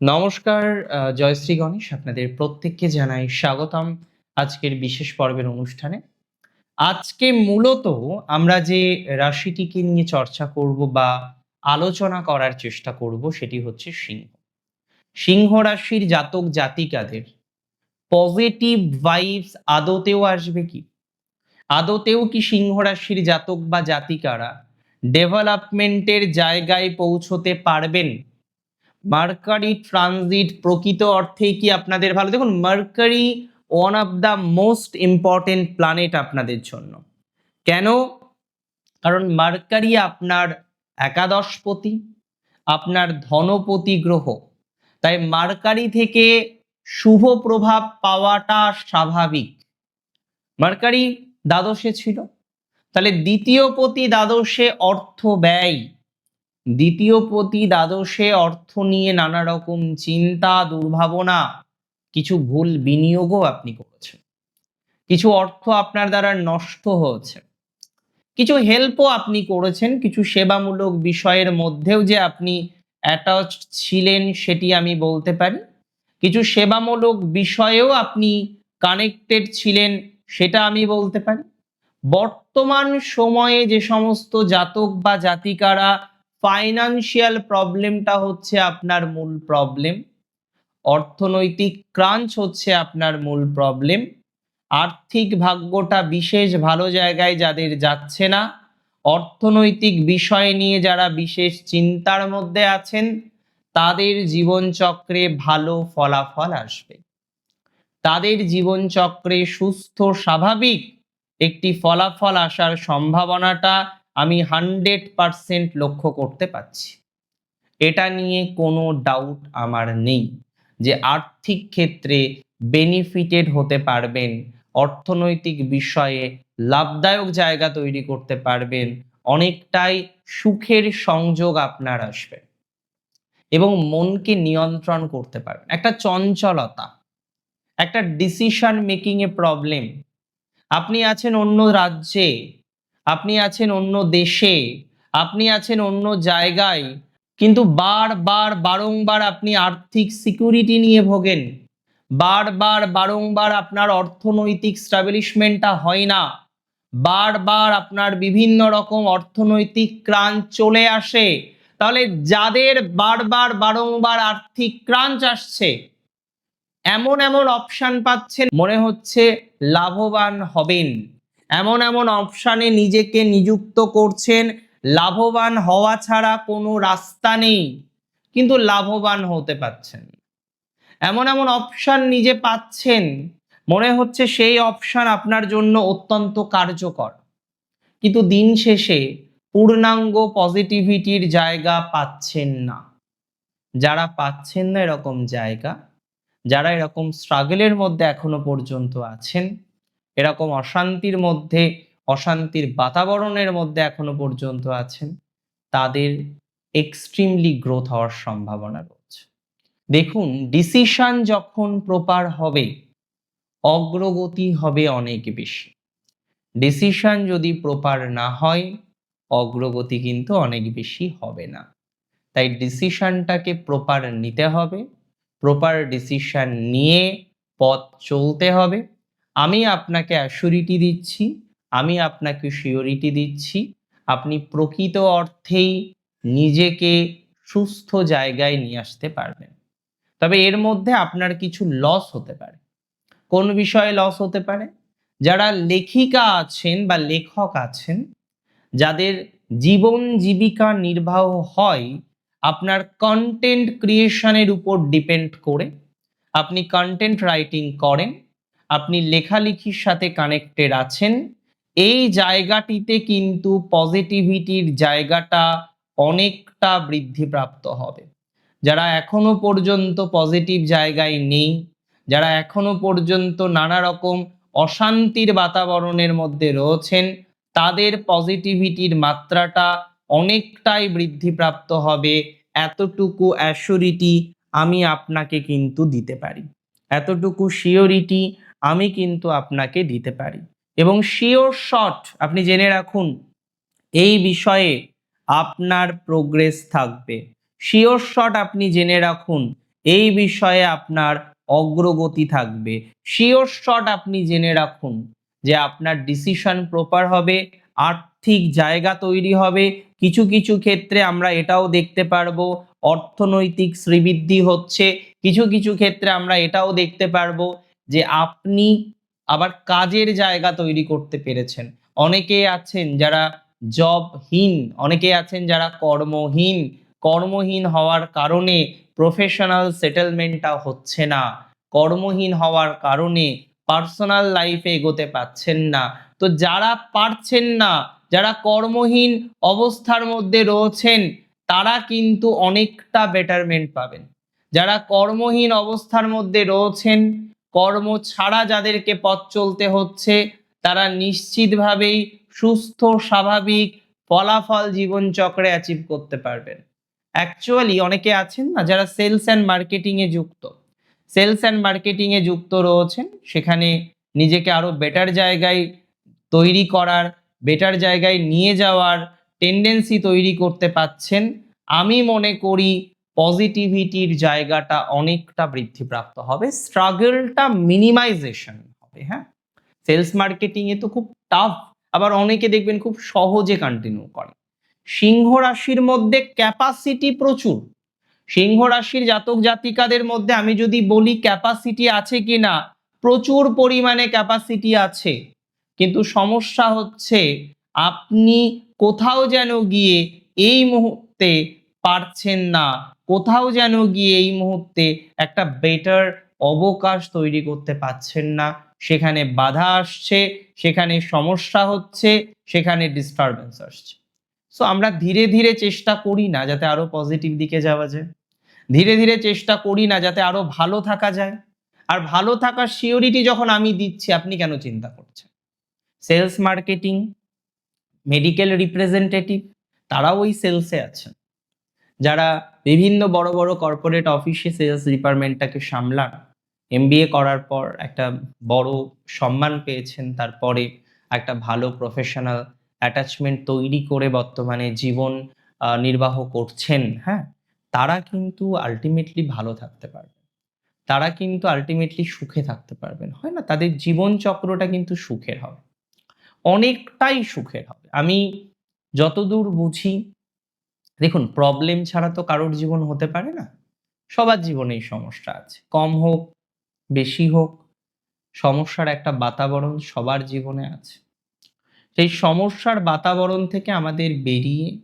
নমস্কার জয়শ্রী গণেশ আপনাদের প্রত্যেককে জানাই স্বাগতম আজকের বিশেষ পর্বের অনুষ্ঠানে। আজকে মূলত আমরা যে রাশিটিকে নিয়ে চর্চা করব বা আলোচনা করার চেষ্টা করব সেটি হচ্ছে সিংহ। সিংহ রাশির জাতক জাতিকাদের পজিটিভ ভাইবস আদতেও আসবে কি? আদতেও কি সিংহ রাশির জাতক বা জাতিকারা ডেভেলপমেন্টের জায়গায় পৌঁছতে পারবেন? মার্কারি ট্রানজিট প্রকৃত অর্থেই কি আপনাদের ভালো? দেখুন Mercury one of the most important planet আপনাদের জন্য। কেন? কারণ মার্কারি আপনার একাদশপতি, আপনার ধনপতি গ্রহ। তাই মার্কারি থেকে শুভ প্রভাব পাওয়াটা স্বাভাবিক। মার্কারি দ্বাদশে ছিল। তাহলে দ্বিতীয় পতি দ্বাদশে অর্থ ব্যয়। দ্বিতীয় প্রতি দ্বাদশে অর্থ নিয়ে নানা রকম চিন্তা, দুর্ভাবনা, কিছু ভুল বিনিয়োগও আপনি করেছেন। কিছু অর্থ আপনার দ্বারা নষ্ট হয়েছে। কিছু হেল্পও আপনি করেছেন, কিছু সেবামূলক বিষয়ের মধ্যেও যে আপনি অ্যাটাচ ছিলেন সেটি আমি বলতে পারি। কিছু সেবামূলক বিষয়েও আপনি কানেক্টেড ছিলেন সেটা আমি বলতে পারি। বর্তমান সময়ে যে সমস্ত জাতক বা জাতিকারা ফাইনান্সিয়াল প্রবলেমটা হচ্ছে আপনার মূল প্রবলেম অর্থনৈতিক ক্রাঞ্চ হচ্ছে আপনার মূল প্রবলেম আর্থিক ভাগ্যটা বিশেষ ভালো জায়গায় যাদের যাচ্ছে না। অর্থনৈতিক বিষয় নিয়ে যারা বিশেষ চিন্তার মধ্যে আছেন, তাদের জীবনচক্রে ভালো ফলাফল আসবে। তাদের জীবনচক্রে সুস্থ স্বাভাবিক একটি ফলাফল আসার সম্ভাবনাটা আমি হান্ড্রেড পারসেন্ট লক্ষ্য করতে পারছি। এটা নিয়ে কোনো ডাউট আমার নেই যে আর্থিক ক্ষেত্রে বেনিফিটেড হতে পারবেন, অর্থনৈতিক বিষয়ে লাভদায়ক জায়গা তৈরি করতে পারবেন, অনেকটাই সুখের সংযোগ আপনার আসবে এবং মনকে নিয়ন্ত্রণ করতে পারবেন। একটা চঞ্চলতা, একটা ডিসিশন মেকিং এ প্রবলেম আপনি আছেন অন্য রাজ্যে আপনি আছেন অন্য দেশে, আপনি আছেন অন্য জায়গায়, কিন্তু বারবার, বারংবার আপনি আর্থিক সিকিউরিটি নিয়ে ভোগেন। বারবার, বারংবার আপনার অর্থনৈতিক স্টাবলিশমেন্টটা হয় না। বারবার আপনার বিভিন্ন রকম অর্থনৈতিক ক্রাঞ্চ চলে আসে। তাহলে যাদের বারবার, বারংবার আর্থিক ক্রাঞ্চ আসছে, এমন এমন অপশান পাচ্ছেন, মনে হচ্ছে লাভবান হবেন। এমন এমন অপশানে নিজেকে নিযুক্ত করছেন, লাভবান হওয়া ছাড়া কোনো রাস্তা নেই, কিন্তু লাভবান হতে পাচ্ছেন এমন এমন অপশান নিজে পাচ্ছেন, মনে হচ্ছে সেই অপশান আপনার জন্য অত্যন্ত কার্যকর। কিন্তু দিন শেষে পূর্ণাঙ্গ পজিটিভিটির জায়গা পাচ্ছেন না। যারা পাচ্ছেন না এরকম জায়গা, যারা এরকম স্ট্রাগলের মধ্যে এখনও পর্যন্ত আছেন এরকম অশান্তির মধ্যে, অশান্তির বাতাবরণের মধ্যে এখনও পর্যন্ত আছেন, তাদের এক্সট্রিমলি গ্রোথ হওয়ার সম্ভাবনা রয়েছে। দেখুন ডিসিশন যখন প্রপার হবে, অগ্রগতি হবে অনেক বেশি। ডিসিশন যদি প্রপার না হয়, অগ্রগতি কিন্তু অনেক বেশি হবে না। তাই ডিসিশনটাকে প্রপার নিতে হবে প্রপার ডিসিশন নিয়ে পথ চলতে হবে। আমি আপনাকে অ্যাসুরিটি দিচ্ছি, আমি আপনাকে সিওরিটি দিচ্ছি। আপনি প্রকৃত অর্থেই নিজেকে সুস্থ জায়গায় নিয়ে আসতে পারবেন। তবে এর মধ্যে আপনার কিছু লস হতে পারে। কোন বিষয়ে লস হতে পারে? যারা লেখিকা আছেন বা লেখক আছেন, যাদের জীবন জীবিকা নির্বাহ হয়, আপনার কন্টেন্ট ক্রিয়েশনের উপর ডিপেন্ড করে, আপনি কন্টেন্ট রাইটিং করেন আপনি লেখালেখির সাথে কানেক্টেড আছেন। এই জায়গাটিতে কিন্তু পজিটিভিটির জায়গাটা অনেকটা বৃদ্ধিপ্রাপ্ত হবে। যারা এখনও পর্যন্ত পজিটিভ জায়গায় নেই, যারা এখনও পর্যন্ত নানা রকম অশান্তির বাতাবরণের মধ্যে রয়েছেন, তাদের পজিটিভিটির মাত্রাটা অনেকটাই বৃদ্ধিপ্রাপ্ত হবে। এতটুকু অ্যাসুরিটি আমি আপনাকে কিন্তু দিতে পারি। এতটুকু শিওরিটি আমি কিন্তু আপনাকে দিতে পারি। এবং শিওর শট আপনি জেনে রাখুন, এই বিষয়ে আপনার প্রোগ্রেস থাকবে। শিওর শট আপনি জেনে রাখুন, এই বিষয়ে আপনার অগ্রগতি থাকবে। শিওর শট আপনি জেনে রাখুন যে আপনার ডিসিশন প্রপার হবে, আর্থিক জায়গা তৈরি হবে। কিছু কিছু ক্ষেত্রে আমরা এটাও দেখতে পারব, অর্থনৈতিক শ্রীবৃদ্ধি হচ্ছে। কিছু কিছু ক্ষেত্রে আমরা এটাও দেখতে পারব যে আপনি আবার কাজের জায়গা তৈরি করতে পেরেছেন। অনেকে আছেন যারা জবহীন, অনেকে আছেন যারা কর্মহীন। কর্মহীন হওয়ার কারণে প্রফেশনাল সেটেলমেন্টটা হচ্ছে না। কর্মহীন হওয়ার কারণে পার্সোনাল লাইফে এগোতে পাচ্ছেন না। তো যারা পারছেন না, যারা কর্মহীন অবস্থার মধ্যে রয়েছেন, তারা কিন্তু অনেকটা বেটারমেন্ট পাবেন। যারা কর্মহীন অবস্থার মধ্যে রয়েছেন কর্ম ছাড়া যাদেরকে পথ চলতে হচ্ছে, তারা নিশ্চিতভাবেই সুস্থ, স্বাভাবিক ফলাফল জীবনচক্রে অ্যাচিভ করতে পারবেন। অ্যাকচুয়ালি অনেকে আছেন না যারা সেলস অ্যান্ড মার্কেটিংয়ে যুক্ত। সেলস অ্যান্ড মার্কেটিংয়ে যুক্ত রয়েছেন, সেখানে নিজেকে আরও বেটার জায়গায় তৈরি করার বেটার জায়গায় নিয়ে যাওয়ার টেন্ডেন্সি তৈরি করতে পাচ্ছেন। আমি মনে করি পজিটিভিটির জায়গাটা অনেকটা বৃদ্ধিপ্রাপ্ত হবে স্ট্রাগলটা মিনিমাইজেশন হবে হ্যাঁ? সেলস মার্কেটিং এ তো খুব টাফ আবার অনেকে দেখবেন খুব সহজে কন্টিনিউ করে। সিংহ রাশির মধ্যে ক্যাপাসিটি প্রচুর। সিংহ রাশির জাতক জাতিকাদের মধ্যে আমি যদি বলি ক্যাপাসিটি আছে কি না প্রচুর পরিমাণে ক্যাপাসিটি আছে। কিন্তু সমস্যা হচ্ছে আপনি কোথাও যেন গিয়ে এই মুহূর্তে পারছেন না কোথাও যেন গিয়ে এই মুহূর্তে একটা বেটার অবকাশ তৈরি করতে পারছেন না। সেখানে বাধা আসছে, সেখানে সমস্যা হচ্ছে, সেখানে ডিস্টারবেন্স আসছে। সো আমরা ধীরে ধীরে চেষ্টা করি না যাতে আরও পজিটিভ দিকে যাওয়া যায়। ধীরে ধীরে চেষ্টা করি না যাতে আরও ভালো থাকা যায়। আর ভালো থাকার সিওরিটি যখন আমি দিচ্ছি, আপনি কেন চিন্তা করছেন? সেলস মার্কেটিং মেডিকেল রিপ্রেজেন্টেটিভ তারাও ওই সেলসে আছেন। যারা বিভিন্ন বড় বড় কর্পোরেট অফিসে সেলস ডিপার্টমেন্টটাকে সামলান। এমবিএ করার পর একটা বড় সম্মান পেয়েছেন, তারপরে একটা ভালো প্রফেশনাল অ্যাটাচমেন্ট তৈরি করে বর্তমানে জীবন নির্বাহ করছেন হ্যাঁ? তারা কিন্তু আলটিমেটলি ভালো থাকতে পারবে তারা কিন্তু আলটিমেটলি সুখে থাকতে পারবেন, হয় না? তাদের জীবন চক্রটা কিন্তু সুখের হবে। অনেকটাই সুখের হবে। আমি যতদূর বুঝি দেখুন প্রবলেম ছাড়া তো কারোর জীবন হতে পারে না। সবার জীবনেই সমস্যা আছে। কম হোক, বেশি হোক, সমস্যার একটা বাতাবরণ সবার জীবনে আছে। সেই সমস্যার বাতাবরণ থেকে আমাদের বেরিয়ে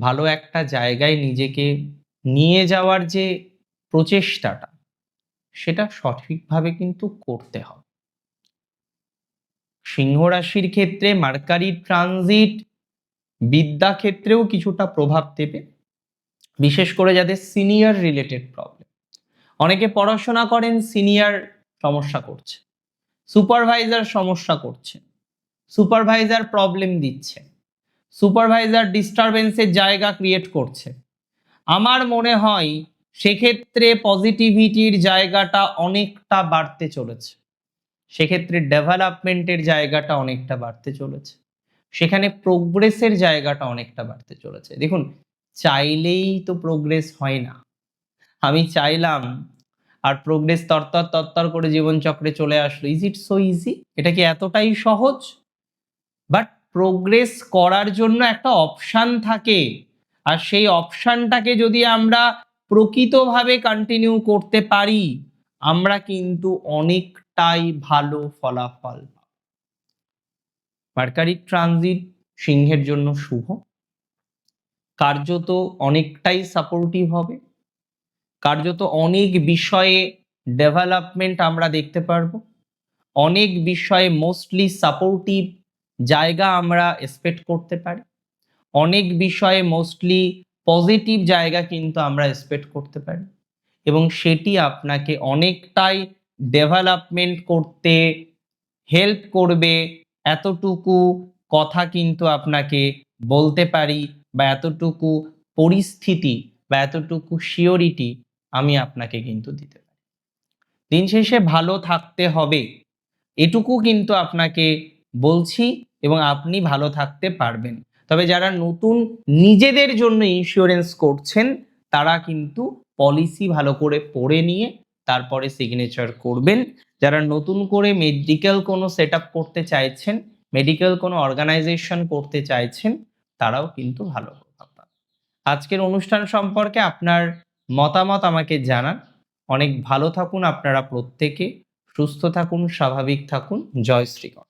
ভালো একটা জায়গায় নিজেকে নিয়ে যাওয়ার যে প্রচেষ্টাটা, সেটা সঠিকভাবে কিন্তু করতে হবে। সিংহ রাশির ক্ষেত্রে মার্কারি ট্রানজিট বিদ্যা ক্ষেত্রেও কিছুটা প্রভাব দেবে, বিশেষ করে যাদের সিনিয়র রিলেটেড প্রবলেম অনেকে পড়াশোনা করেন সিনিয়র সমস্যা করছে সুপারভাইজার সমস্যা করছে সুপারভাইজার প্রবলেম দিচ্ছে সুপারভাইজার ডিস্টারবেন্সের জায়গা ক্রিয়েট করছে। আমার মনে হয় সেক্ষেত্রে পজিটিভিটির জায়গাটা অনেকটা বাড়তে চলেছে, সেক্ষেত্রে ডেভেলপমেন্টের জায়গাটা অনেকটা বাড়তে চলেছে। সেখানে প্রোগ্রেসের জায়গাটা অনেকটা বাড়তে চলেছে। দেখুন, চাইলেই তো প্রোগ্রেস হয় না। আমি চাইলাম আর প্রোগ্রেস তরতর তরতর করে জীবনচক্রে চলে আসলো। ইজ ইট সো ইজি এটা কি এতটাই সহজ? বাট প্রোগ্রেস করার জন্য একটা অপশান থাকে। আর সেই অপশানটাকে যদি আমরা প্রকৃতভাবে কন্টিনিউ করতে পারি, আমরা কিন্তু অনেকটাই ভালো ফলাফল মার্কারি ট্রানজিট সিংহের জন্য শুভ। কার্যত অনেকটাই সাপোর্টিভ হবে। কার্যত অনেক বিষয়ে ডেভেলপমেন্ট আমরা দেখতে পারব। অনেক বিষয়ে মোস্টলি সাপোর্টিভ জায়গা আমরা এক্সপেক্ট করতে পারি। অনেক বিষয়ে মোস্টলি পজিটিভ জায়গা কিন্তু আমরা এক্সপেক্ট করতে পারি। এবং সেটি আপনাকে অনেকটাই ডেভেলপমেন্ট করতে হেল্প করবে এতটুকু কথা কিন্তু আপনাকে বলতে পারি বা এতটুকু পরিস্থিতি বা এতটুকু শিওরিটি আমি আপনাকে কিন্তু দিতে পারি। দিন শেষে ভালো থাকতে হবে, এটুকু কিন্তু আপনাকে বলছি এবং আপনি ভালো থাকতে পারবেন। তবে যারা নতুন নিজেদের জন্য ইন্স্যুরেন্স করছেন, তারা কিন্তু পলিসি ভালো করে পড়ে নিয়ে তারপরে সিগনেচার করবেন। যারা নতুন করে মেডিকেল কোনো সেট করতে চাইছেন মেডিকেল কোনো অর্গানাইজেশন করতে চাইছেন, তারাও কিন্তু ভালো আজকের অনুষ্ঠান সম্পর্কে আপনার মতামত আমাকে জানান। অনেক ভালো থাকুন আপনারা প্রত্যেকে। সুস্থ থাকুন, স্বাভাবিক থাকুন। জয় শ্রীগণ